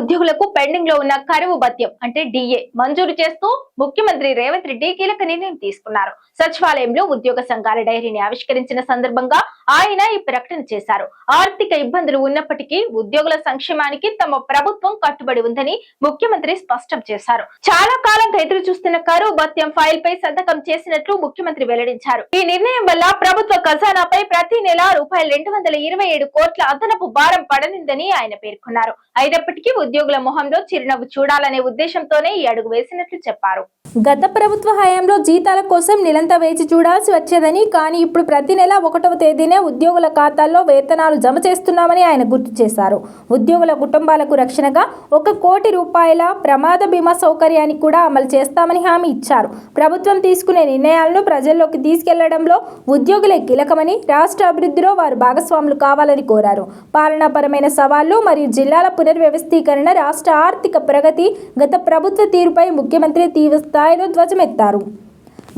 ఉద్యోగులకు పెండింగ్లో ఉన్న కరువు భత్యం అంటే డిఏ మంజూరు చేస్తూ ముఖ్యమంత్రి రేవంత్ రెడ్డి కీలక నిర్ణయం తీసుకున్నారు. సచివాలయంలో ఉద్యోగ సంఘాల డైరీని ఆవిష్కరించిన సందర్భంగా ఆయన ఈ ప్రకటన చేశారు. ఆర్థిక ఇబ్బందులు ఉన్నప్పటికీ ఉద్యోగుల సంక్షేమానికి తమ ప్రభుత్వం కట్టుబడి ఉందని ముఖ్యమంత్రి స్పష్టం చేశారు. చాలా కాలంగా ఎదురు చూస్తున్న కరు భత్యం ఫైల్ పై సంతకం చేసినట్లు ముఖ్యమంత్రి వెల్లడించారు. ఈ నిర్ణయం వల్ల ప్రభుత్వ ఖజానాపై ప్రతి నెల రూపాయలు రెండు వందల ఇరవై ఏడు కోట్ల అదనపు భారం పడనిందని ఆయన పేర్కొన్నారు. అయినప్పటికీ ఉద్యోగుల మొహంలో చిరునవ్వు చూడాలనే ఉద్దేశంతోనే ఈ అడుగు వేసినట్లు చెప్పారు. గత ప్రభుత్వ హయాంలో జీతాల కోసం నిలంత వేచి చూడాల్సి వచ్చేదని కానీ ఇప్పుడు ప్రతి నెల ఒకటవ తేదీనే ఉద్యోగుల ఖాతాల్లో వేతనాలు జమ చేస్తున్నామని ఆయన గుర్తు చేశారు. ఉద్యోగుల కుటుంబాలకు రక్షణగా ఒక కోటి రూపాయల ప్రమాద బీమా సౌకర్యాన్ని కూడా అమలు చేస్తామని హామీ ఇచ్చారు. ప్రభుత్వం తీసుకునే నిర్ణయాలను ప్రజల్లోకి తీసుకెళ్ళడంలో ఉద్యోగులే కీలకమని రాష్ట్ర అభివృద్ధిలో వారు భాగస్వాములు కావాలని కోరారు. పాలనాపరమైన సవాళ్ళు మరియు జిల్లాల పునర్వ్యవస్థీకరణ రాష్ట్ర ఆర్థిక ప్రగతి గత ప్రభుత్వ తీరుపై ముఖ్యమంత్రి తీవ్ర స్థాయిలో ధ్వజమెత్తారు.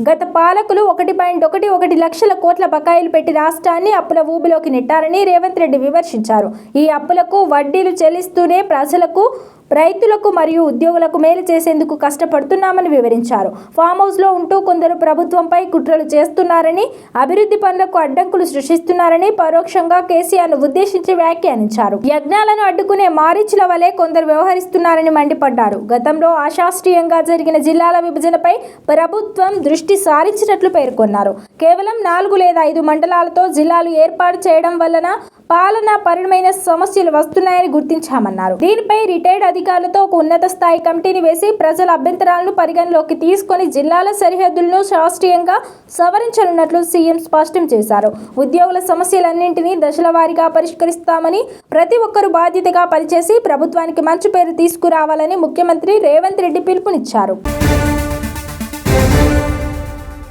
గత పాలకులు ఒకటి పాయింట్ ఒకటి ఒకటి లక్షల కోట్ల బకాయిలు పెట్టి రాష్ట్రాన్ని అప్పుల ఊబిలోకి నెట్టారని రేవంత్ రెడ్డి విమర్శించారు. ఈ అప్పులకు వడ్డీలు చెల్లిస్తూనే ప్రజలకు రైతులకు మరియు ఉద్యోగులకు మేలు చేసేందుకు కష్టపడుతున్నామని వివరించారు. ఫామ్ హౌస్లో ఉంటూ కొందరు ప్రభుత్వంపై కుట్రలు చేస్తున్నారని అభివృద్ధి పనులకు అడ్డంకులు సృష్టిస్తున్నారని పరోక్షంగా కేసీఆర్ను ఉద్దేశించి వ్యాఖ్యానించారు. యజ్ఞాలను అడ్డుకునే మారిచ్ల వలె కొందరు వ్యవహరిస్తున్నారని మండిపడ్డారు. గతంలో అశాస్త్రీయంగా జరిగిన జిల్లాల విభజనపై ప్రభుత్వం దృష్టి సారించినట్లు పేర్కొన్నారు. కేవలం నాలుగు లేదా ఐదు మండలాలతో జిల్లాలు ఏర్పాటు చేయడం వలన పాలనా పరమైన సమస్యలు వస్తున్నాయని గుర్తించామన్నారు. దీనిపై రిటైర్డ్ అధికారులతో ఒక ఉన్నత స్థాయి కమిటీని వేసి ప్రజల అభ్యంతరాలను పరిగణలోకి తీసుకొని జిల్లాల సరిహద్దులను శాస్త్రీయంగా సవరించనున్నట్లు సీఎం స్పష్టం చేశారు. ఉద్యోగుల సమస్యలన్నింటినీ దశల వారీగా పరిష్కరిస్తామని ప్రతి ఒక్కరూ బాధ్యతగా పనిచేసి ప్రభుత్వానికి మంచి పేరు తీసుకురావాలని ముఖ్యమంత్రి రేవంత్ రెడ్డి పిలుపునిచ్చారు.